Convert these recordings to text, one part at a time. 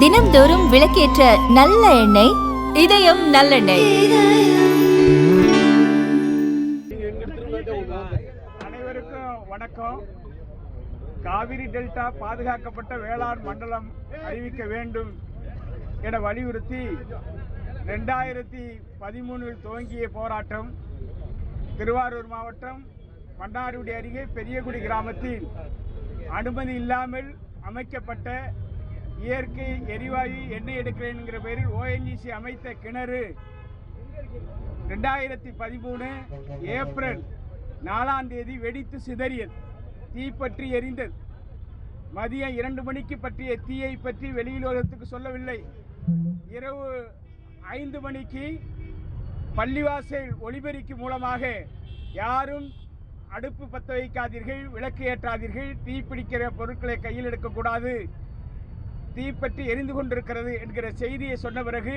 தினம்தோறும் விளக்கேற்ற நல்ல எண்ணெய் இதயம் நல்லெண்ணெய். அனைவருக்கும் வணக்கம். காவிரி டெல்டா பாதுகாக்கப்பட்ட வேளாண் மண்டலம் அறிவிக்க வேண்டும் என வலியுறுத்தி ரெண்டாயிரத்தி பதிமூணில் துவங்கிய போராட்டம் திருவாரூர் மாவட்டம் மன்னார்குடி அருகே பெரியகுடி கிராமத்தில் அனுமதி இல்லாமல் அமைக்கப்பட்ட இயற்கை எரிவாயு எண்ணெய் எடுக்கிறேன் பேரில் ஓஎன்ஜிசி அமைத்த கிணறு ரெண்டாயிரத்தி பதிமூணு ஏப்ரல் நாலாம் தேதி வெடித்து சிதறியது. தீப்பற்றி எரிந்தது. மதியம் இரண்டு மணிக்கு பற்றிய தீயை பற்றி வெளியுலகத்துக்கு சொல்லவில்லை. இரவு ஐந்து மணிக்கு பள்ளிவாசல் ஒளிபெருக்கி மூலமாக யாரும் அடுப்பு பற்ற வைக்காதீர்கள் விளக்கு ஏற்றாதீர்கள் தீ பிடிக்கிற பொருட்களை கையில் எடுக்கக்கூடாது. தீப்பற்றி எரிந்து கொண்டிருக்கிறது என்கிற செய்தியை சொன்ன பிறகு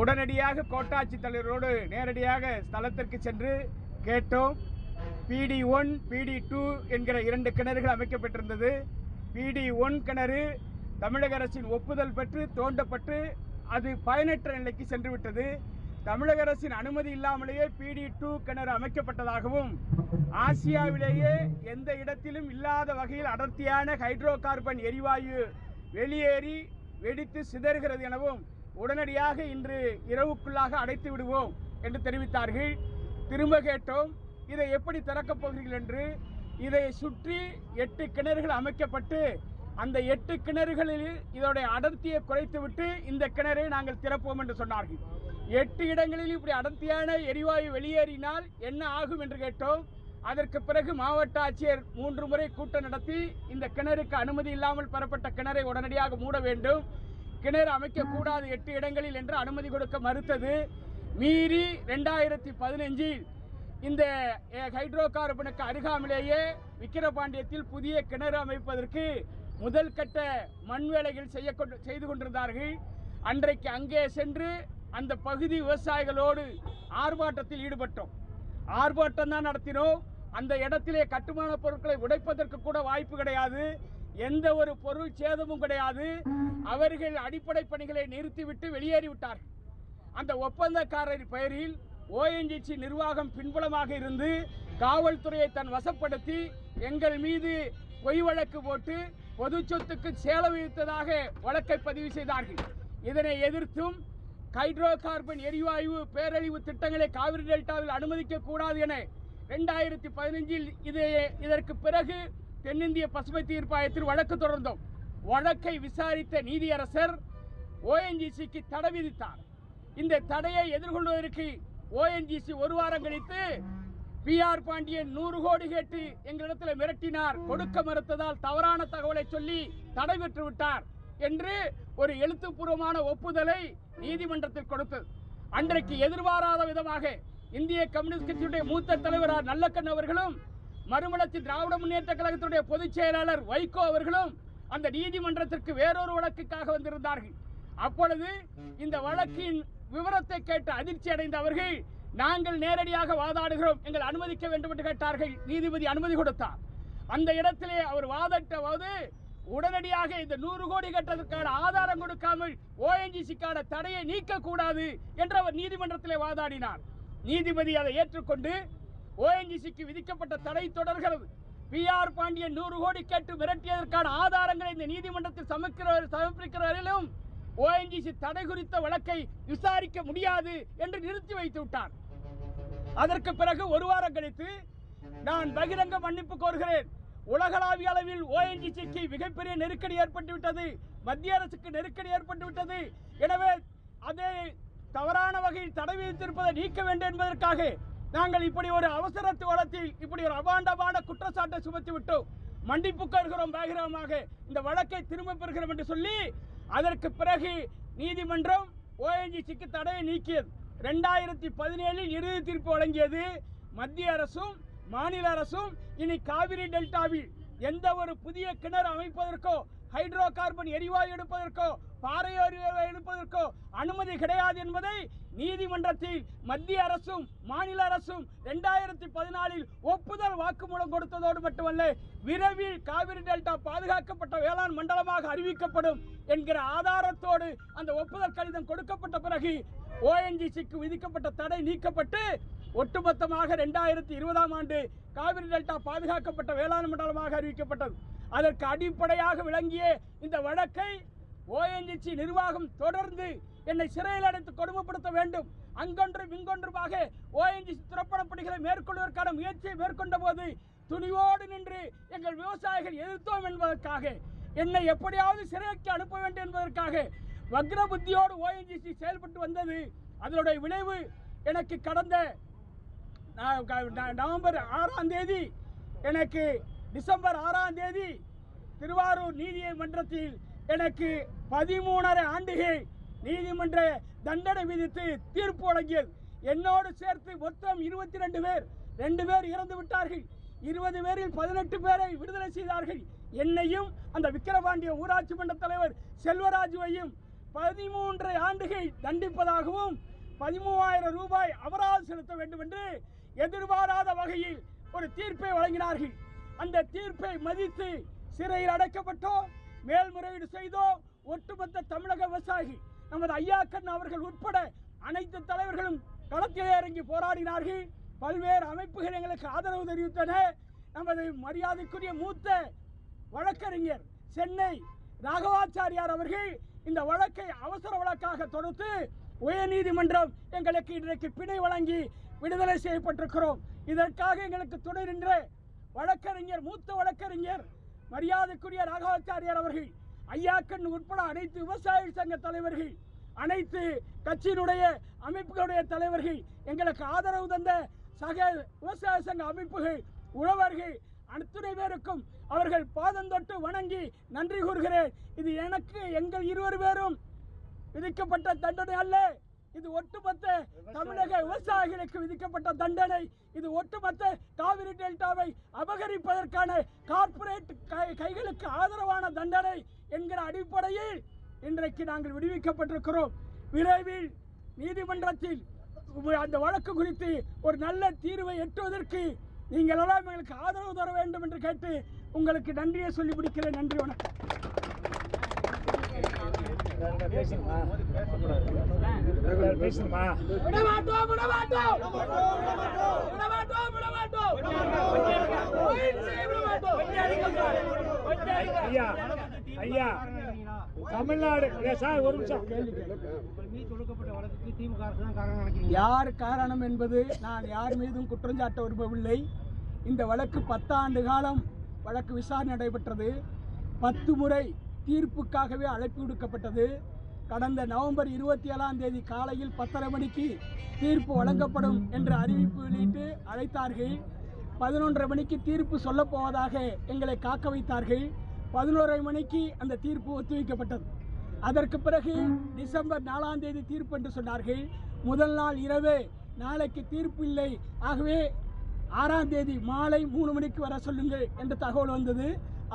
உடனடியாக கோட்டாட்சி தலைவரோடு நேரடியாக ஸ்தலத்திற்கு சென்று கேட்டோம். பிடி ஒன் பிடி டூ என்கிற இரண்டு கிணறுகள் அமைக்கப்பட்டிருந்தது. பிடி ஒன் கிணறு தமிழக அரசின் ஒப்புதல் பெற்று தோண்டப்பட்டு அது பயனற்ற நிலைக்கு சென்றுவிட்டது. தமிழக அரசின் அனுமதி இல்லாமலேயே பிடி டூ கிணறு அமைக்கப்பட்டதாகவும் ஆசியாவிலேயே எந்த இடத்திலும் இல்லாத வகையில் அடர்த்தியான ஹைட்ரோ கார்பன் எரிவாயு வெளியேறி வெடித்து சிதறுகிறது எனவும் உடனடியாக இன்று இரவுக்குள்ளாக அடைத்து விடுவோம் என்று தெரிவித்தார்கள். திரும்ப கேட்டோம் இதை எப்படி திறக்கப் போகிறீர்கள் என்று? இதை சுற்றி எட்டு கிணறுகள் அமைக்கப்பட்டு அந்த எட்டு கிணறுகளில் இதோடைய அடர்த்தியை குறைத்துவிட்டு இந்த கிணறை நாங்கள் திறப்போம் என்று சொன்னார்கள். எட்டு இடங்களில் இப்படி அடர்த்தியான எரிவாயு வெளியேறினால் என்ன ஆகும் என்று கேட்டோம். அதற்கு பிறகு மாவட்ட ஆட்சியர் மூன்று முறை கூட்டம் நடத்தி இந்த கிணறுக்கு அனுமதி இல்லாமல் பெறப்பட்ட கிணறை உடனடியாக மூட வேண்டும். கிணறு அமைக்கக்கூடாது எட்டு இடங்களில் என்று அனுமதி கொடுக்க மறுத்தது. மீறி ரெண்டாயிரத்தி பதினஞ்சில் இந்த ஹைட்ரோ கார்பனுக்கு அருகாமலேயே விக்கிரபாண்டியத்தில் புதிய கிணறு அமைப்பதற்கு முதல் கட்ட மண் வேலைகள் செய்ய கொண்டு செய்து கொண்டிருந்தார்கள். அன்றைக்கு அங்கே சென்று அந்த பகுதி விவசாயிகளோடு ஆர்ப்பாட்டத்தில் ஈடுபட்டோம். ஆர்ப்பாட்டம் தான் நடத்தினோம். அந்த இடத்திலே கட்டுமான பொருட்களை உடைப்பதற்கு கூட வாய்ப்பு கிடையாது. எந்த ஒரு பொருள் சேதமும் கிடையாது. அவர்கள் அடிப்படை பணிகளை நிறுத்திவிட்டு வெளியேறிவிட்டார்கள் அந்த ஒப்பந்தக்காரர் பெயரில் ஓஎன்ஜிசி நிர்வாகம் பின்புலமாக இருந்து காவல்துறையை தன் வசப்படுத்தி எங்கள் மீது பொய் வழக்கு போட்டு பொது சொத்துக்கு சேல வழக்கை பதிவு செய்தார்கள். இதனை எதிர்த்தும் ஹைட்ரோ கார்பன் எரிவாயு பேரழிவு திட்டங்களை காவிரி டெல்டாவில் அனுமதிக்க கூடாது என ரெண்டாயிரத்தி பதினஞ்சில் இது இதற்கு பிறகு தென்னிந்திய பசுமை தீர்ப்பாயத்தில் வழக்கு தொடர்ந்தோம். வழக்கை விசாரித்த நீதியரசர் ஓஎன்ஜிசிக்கு தடை விதித்தார். இந்த தடையை எதிர்கொள்வதற்கு ஓஎன்ஜிசி ஒரு வாரம் கழித்து பி ஆர் பாண்டியன் நூறு கோடி கேட்டு எங்களிடத்தில் மிரட்டினார். கொடுக்க மறுத்ததால் தவறான தகவலை சொல்லி தடை பெற்று விட்டார் என்று ஒரு எழுத்துப்பூர்வமான ஒப்புதலை நீதிமன்றத்தில் கொடுத்தது. அன்றைக்கு எதிர்பாராத விதமாக இந்திய கம்யூனிஸ்ட் கட்சியுடைய மூத்த தலைவர் நல்லக்கண் அவர்களும் மறுமலர்ச்சி திராவிட முன்னேற்ற கழகத்துடைய பொதுச் செயலாளர் வைகோ அவர்களும் அந்த நீதிமன்றத்திற்கு வேறொரு வழக்குக்காக வந்திருந்தார்கள். அப்பொழுது இந்த வழக்கின் விவரத்தை கேட்டு அதிர்ச்சி அடைந்த அவர்கள் நாங்கள் நேரடியாக வாதாடுகிறோம் எங்கள் அனுமதிக்க வேண்டும் என்று கேட்டார்கள். நீதிபதி அனுமதி கொடுத்தார். அந்த இடத்திலே அவர் வாதிட்ட போது உடனடியாக இந்த நூறு கோடி கட்டதற்கான ஆதாரம் கொடுக்காமல் ஓஎன்ஜிசிக்கான தடையை நீக்கக்கூடாது என்று அவர் நீதிமன்றத்தில் வாதாடினார். நீதிபதி அதை ஏற்றுக்கொண்டு ஓஎன்ஜிசிக்கு விதிக்கப்பட்ட தடை தொடர்கிறது. பிஆர் பாண்டியன் நூறு கோடி கேட்டு மிரட்டியதற்கான ஆதாரங்களை இந்த நீதிமன்றத்தில் சமர்க்கிற சமர்ப்பிக்கிற வரையிலும் ஓஎன்ஜிசி தடை குறித்த வழக்கை விசாரிக்க முடியாது என்று நிறுத்தி வைத்து விட்டார். அதற்கு பிறகு ஒரு வாரம் கழித்து நான் பகிரங்க மன்னிப்பு கோருகிறேன். உலகளாவிய அளவில் ஓஎன்ஜிசிக்கு மிகப்பெரிய நெருக்கடி ஏற்பட்டு விட்டது. மத்திய அரசுக்கு நெருக்கடி ஏற்பட்டுவிட்டது எனவே அதை தவறான வகையில் தடை விதித்திருப்பதை நீக்க வேண்டும் என்பதற்காக நாங்கள் இப்படி ஒரு அவசர வளத்தில் இப்படி ஒரு அபாண்டமான குற்றச்சாட்டை சுமத்தி விட்டோம். மன்னிப்பு கோருகிறோம் பயங்கரமாக இந்த வழக்கை திரும்ப பெறுகிறோம் என்று சொல்லி அதற்கு பிறகு நீதிமன்றம் ஓஎன்ஜிசிக்கு தடையை நீக்கியது. ரெண்டாயிரத்தி பதினேழில் இறுதி தீர்ப்பு வழங்கியது மத்திய அரசும் மாநில அரசும் இனி காவிரி டெல்டாவில் எந்த ஒரு புதிய கிணறு அமைப்பதற்கோ ஹைட்ரோ கார்பன் எரிவாயு எடுப்பதற்கோ பாறை எடுப்பதற்கோ அனுமதி கிடையாது என்பதை நீதிமன்றத்தில் மத்திய அரசும் மாநில அரசும் ரெண்டாயிரத்தி பதினாலில் ஒப்புதல் வாக்குமூலம் கொடுத்ததோடு மட்டுமல்ல விரைவில் காவிரி டெல்டா பாதுகாக்கப்பட்ட வேளாண் மண்டலமாக அறிவிக்கப்படும் என்கிற ஆதாரத்தோடு அந்த ஒப்புதல் கடிதம் கொடுக்கப்பட்ட பிறகு ஓஎன்ஜிசிக்கு விதிக்கப்பட்ட தடை நீக்கப்பட்டு ஒட்டுமொத்தமாக ரெண்டாயிரத்தி இருபதாம் ஆண்டு காவிரி டெல்டா பாதுகாக்கப்பட்ட வேளாண் மண்டலமாக அறிவிக்கப்பட்டது. அதற்கு அடிப்படையாக விளங்கிய இந்த வழக்கை ஓஎன்ஜிசி நிர்வாகம் தொடர்ந்து என்னை சிறையில் அடைத்து கொடுமைப்படுத்த வேண்டும். அங்கொன்றும் இங்கொன்றுமாக ஓஎன்ஜிசி துறப்படப்பணிகளை மேற்கொள்வதற்கான முயற்சியை மேற்கொண்ட போது துணிவோடு நின்று எங்கள் விவசாயிகள் எதிர்த்தோம் என்பதற்காக என்னை எப்படியாவது சிறைக்கு அனுப்ப வேண்டும் என்பதற்காக வக்ர புத்தியோடு ஓஎன்ஜிசி செயல்பட்டு வந்தது. அதனுடைய விளைவு எனக்கு கடந்த நவம்பர் ஆறாம் தேதி எனக்கு டிசம்பர் ஆறாம் தேதி திருவாரூர் நீதிமன்றத்தில் எனக்கு பதிமூணரை ஆண்டுகள் நீதிமன்ற தண்டனை விதித்து தீர்ப்பு வழங்கியது. என்னோடு சேர்த்து மொத்தம் இருபத்தி ரெண்டு பேர் ரெண்டு பேர் இறந்து விட்டார்கள். இருபது பேரில் பதினெட்டு பேரை விடுதலை செய்தார்கள். என்னையும் அந்த விக்கிரபாண்டிய ஊராட்சி மன்ற தலைவர் செல்வராஜுவையும் பதிமூன்று ஆண்டுகள் தண்டிப்பதாகவும் பதிமூவாயிரம் ரூபாய் அபராதம் செலுத்த வேண்டும் என்று எதிர்பாராத வகையில் ஒரு தீர்ப்பை வழங்கினார்கள். அந்த தீர்ப்பை மதித்து சிறையில் அடைக்கப்பட்டோம். மேல்முறையீடு செய்தோம். ஒட்டுமொத்த தமிழக விவசாயி நமது ஐயாக்கன் அவர்கள் உட்பட அனைத்து தலைவர்களும் களத்திலே இறங்கி போராடினார்கள். பல்வேறு அமைப்புகள் எங்களுக்கு ஆதரவு தெரிவித்தன. நமது மரியாதைக்குரிய மூத்த வழக்கறிஞர் சென்னை ராகவாச்சாரியார் அவர்கள் இந்த வழக்கை அவசர வழக்காக தொடுத்து உயர்நீதிமன்றம் எங்களுக்கு இன்றைக்கு பிணை வழங்கி விடுதலை செய்யப்பட்டிருக்கிறோம். இதற்காக எங்களுக்கு துணை நின்ற வழக்கறிஞர் மூத்த வழக்கறிஞர் மரியாதைக்குரிய ராகவாச்சாரியார் அவர்கள் ஐயாக்கன் உட்பட அனைத்து விவசாய சங்க தலைவர்கள் அனைத்து கட்சியினுடைய அமைப்புகளுடைய தலைவர்கள் எங்களுக்கு ஆதரவு தந்த சக விவசாய சங்க அமைப்புகள் உழவர்கள் அத்துணை பேருக்கும் அவர்கள் பாதம் தொட்டு வணங்கி நன்றி கூறுகிறேன். இது எனக்கு எங்கள் இருவர் பேரும் விதிக்கப்பட்ட தண்டனை அல்ல. இது ஒட்டுமொத்த தமிழக விவசாயிகளுக்கு விதிக்கப்பட்ட தண்டனை. இது ஒட்டுமொத்த காவிரி டெல்டாவை அபகரிப்பதற்கான கார்ப்பரேட் கை- கைகளுக்கு ஆதரவான தண்டனை என்கிற அடிப்படையில் இன்றைக்கு நாங்கள் விடுவிக்கப்பட்டிருக்கிறோம். விரைவில் நீதிமன்றத்தில் அந்த வழக்கு குறித்து ஒரு நல்ல தீர்வை எட்டுவதற்கு நீங்கள் எல்லாம் எங்களுக்கு ஆதரவு தர வேண்டும் என்று கேட்டு உங்களுக்கு நன்றியை சொல்லி முடிக்கிறேன். நன்றி வணக்கம். பேசணுமா ஐயா ஐயா தமிழ்நாடு சார் ஒரு நிமிஷம் யார் காரணம் என்பது நான் யார் மீதும் குற்றஞ்சாட்ட விரும்பவில்லை. இந்த வழக்கு பத்தாண்டு காலம் வழக்கு விசாரணை நடைபெற்றது. பத்து முறை தீர்ப்புக்காகவே அழைப்பு விடுக்கப்பட்டது. கடந்த நவம்பர் இருபத்தி ஏழாம் தேதி காலையில் பத்தரை மணிக்கு தீர்ப்பு வழங்கப்படும் என்ற அறிவிப்பு வெளியிட்டு அழைத்தார்கள். பதினொன்றரை மணிக்கு தீர்ப்பு சொல்லப்போவதாக எங்களை காக்க வைத்தார்கள். பதினோரை மணிக்கு அந்த தீர்ப்பு ஒத்திவைக்கப்பட்டது. அதற்கு பிறகு டிசம்பர் நாலாம் தேதி தீர்ப்பு என்று சொன்னார்கள். முதல் நாள் இரவே நாளைக்கு தீர்ப்பு இல்லை. ஆகவே ஆறாம் தேதி மாலை மூணு மணிக்கு வர சொல்லுங்கள் என்ற தகவல் வந்தது.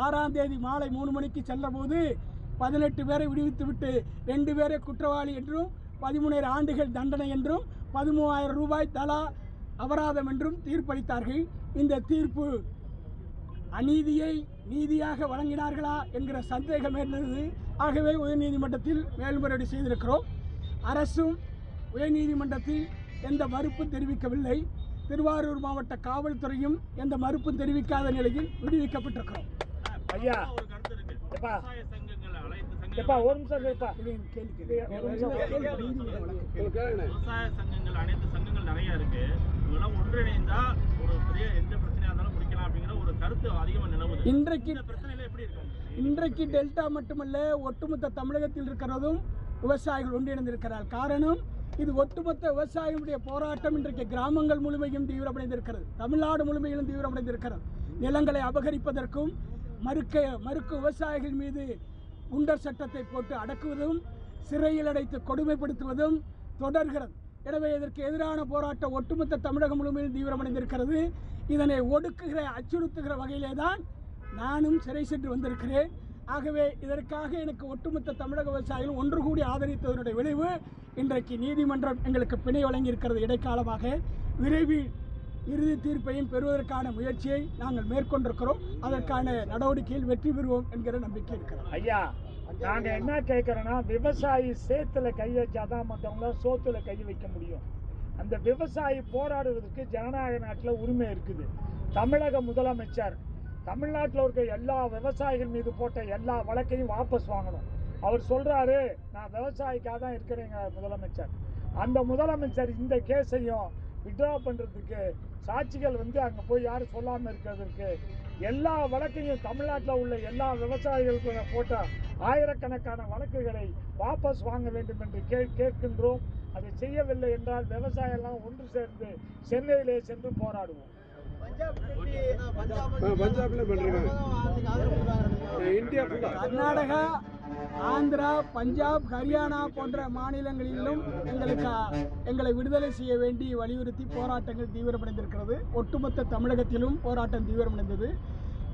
ஆறாம் தேதி மாலை மூணு மணிக்கு சென்றபோது பதினெட்டு பேரை விடுவித்துவிட்டு ரெண்டு பேரை குற்றவாளி என்றும் பதிமூணாயிரம் ஆண்டுகள் தண்டனை என்றும் பதிமூவாயிரம் ரூபாய் தலா அபராதம் என்றும் தீர்ப்பளித்தார்கள். இந்த தீர்ப்பு அநீதியை நீதியாக வழங்கினார்களா என்கிற சந்தேகம் இருந்தது ஆகவே உயர்நீதிமன்றத்தில் மேல்முறையீடு செய்திருக்கிறோம். அரசும் உயர்நீதிமன்றத்தில் எந்த மறுப்பும் தெரிவிக்கவில்லை. திருவாரூர் மாவட்ட காவல்துறையும் எந்த மறுப்பும் தெரிவிக்காத நிலையில் விடுவிக்கப்பட்டிருக்கிறோம். ஐயா ஒரு கருத்து இருக்கு எப்பா விவசாய சங்கங்கள் அனைத்து எப்பா சங்கங்கள் ஒரு நிமிஷம் இருப்பா. ஒரு நிமிஷம். விவசாய சங்கங்கள் அனைத்து சங்கங்கள் நிறைய இருக்கு இதெல்லாம் ஒன்றிணைந்தா ஒரு பெரிய எந்த பிரச்சனையா இருந்தாலும் முடிக்கலாம் அப்படிங்கிற ஒரு கருத்து அதிகமா நிலவுது இன்றைக்கு பிரச்சனையில எப்படி இருக்கு உங்களுக்கு? இன்றைக்கு டெல்டா மட்டுமல்ல ஒட்டுமொத்த தமிழகத்தில் இருக்கிறதும் விவசாயிகள் ஒன்றிணைந்திருக்கிறார் காரணம் இது ஒட்டுமொத்த விவசாயிகளுடைய போராட்டம் இன்றைக்கு கிராமங்கள் முழுமையும் தீவிரமடைந்திருக்கிறது தமிழ்நாடு முழுமையிலும் தீவிரமடைந்திருக்கிறது நிலங்களை அபகரிப்பதற்கும் மறுக்க மறுக்க விவசாயிகள் மீது குண்டர் சட்டத்தை போட்டு அடக்குவதும் சிறையில் அடைத்து கொடுமைப்படுத்துவதும் தொடர்கிறது. எனவே இதற்கு எதிரான போராட்டம் ஒட்டுமொத்த தமிழகம் முழுமையில் தீவிரமடைந்திருக்கிறது. இதனை ஒடுக்குகிற அச்சுறுத்துகிற வகையிலே தான் நானும் சிறை சென்று வந்திருக்கிறேன். ஆகவே இதற்காக எனக்கு ஒட்டுமொத்த தமிழக விவசாயிகள் ஒன்று கூடி ஆதரித்ததனுடைய விளைவு இன்றைக்கு நீதிமன்றம் எங்களுக்கு பிணை வழங்கியிருக்கிறது இடைக்காலமாக. விரைவில் இறுதி தீர்ப்பையும் பெறுவதற்கான முயற்சியை நாங்கள் மேற்கொண்டிருக்கிறோம். அதற்கான நடவடிக்கையில் வெற்றி பெறுவோம் என்கிற நம்பிக்கை இருக்கிறோம் ஐயா நாங்க என்ன கேட்கிறோம்னா விவசாயி சேத்துல கை வச்சாதான் மற்றவங்கள சோத்துல கை வைக்க முடியும். அந்த விவசாயி போராடுவதற்கு ஜனநாயக நாட்டில் உரிமை இருக்குது. தமிழக முதலமைச்சர் தமிழ்நாட்டில் இருக்க எல்லா விவசாயிகள் மீது போட்ட எல்லா வழக்கையும் வாபஸ் வாங்கணும். அவர் சொல்றாரு நான் விவசாயிக்காக தான் இருக்கிறேங்க முதலமைச்சர். அந்த முதலமைச்சர் இந்த கேஸையும் விட்ரா பண்றதுக்கு சாட்சிகள் வந்து அங்க போய் யாரும் சொல்லாம இருக்கிறதுக்கு எல்லா வழக்கையும் தமிழ்நாட்டில் உள்ள எல்லா விவசாயிகளுக்கு போட்ட ஆயிரக்கணக்கான வழக்குகளை வாபஸ் வாங்க வேண்டும் என்று கே கேட்கின்றோம். அதை செய்யவில்லை என்றால் விவசாயம்லாம் ஒன்று சேர்ந்து சென்னையிலே சென்று போராடுவோம். கர்நாடகா ஆந்திரா பஞ்சாப் ஹரியானா போன்ற மாநிலங்களிலும் எங்களுக்கு எங்களை விடுதலை செய்ய வேண்டி வலியுறுத்தி போராட்டங்கள் தீவிரமடைந்திருக்கிறது. ஒட்டுமொத்த தமிழகத்திலும் போராட்டம் தீவிரமடைந்தது.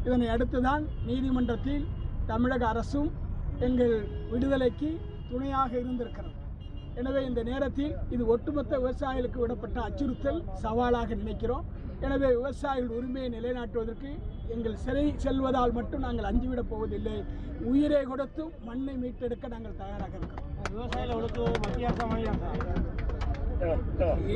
இதனை அடுத்துதான் நீதிமன்றத்தில் தமிழக அரசும் எங்கள் விடுதலைக்கு துணையாக இருந்திருக்கிறது. எனவே இந்த நேரத்தில் இது ஒட்டுமொத்த விவசாயிகளுக்கு விடப்பட்ட அச்சுறுத்தல் சவாலாக நினைக்கிறோம். எனவே விவசாயிகள் உரிமையை நிலைநாட்டுவதற்கு எங்கள் சிறை செல்வதால் மட்டும் நாங்கள் அஞ்சிவிடப் போவதில்லை. உயிரை கொடுத்தும் மண்ணை மீட்டெடுக்க நாங்கள் தயாராக இருக்கிறோம். விவசாயிகளை ஒழுக்கு மத்திய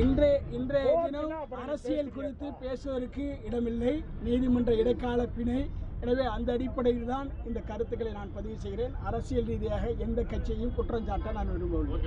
இன்றைய இன்றைய தினம் அரசியல் குறித்து பேசுவதற்கு இடமில்லை. நீதிமன்ற இடைக்கால பிணை. எனவே அந்த அடிப்படையில் தான் இந்த கருத்துக்களை நான் பதிவு செய்கிறேன். அரசியல் ரீதியாக எந்த கட்சியையும் குற்றம் சாட்ட நான் விரும்பவில்லை.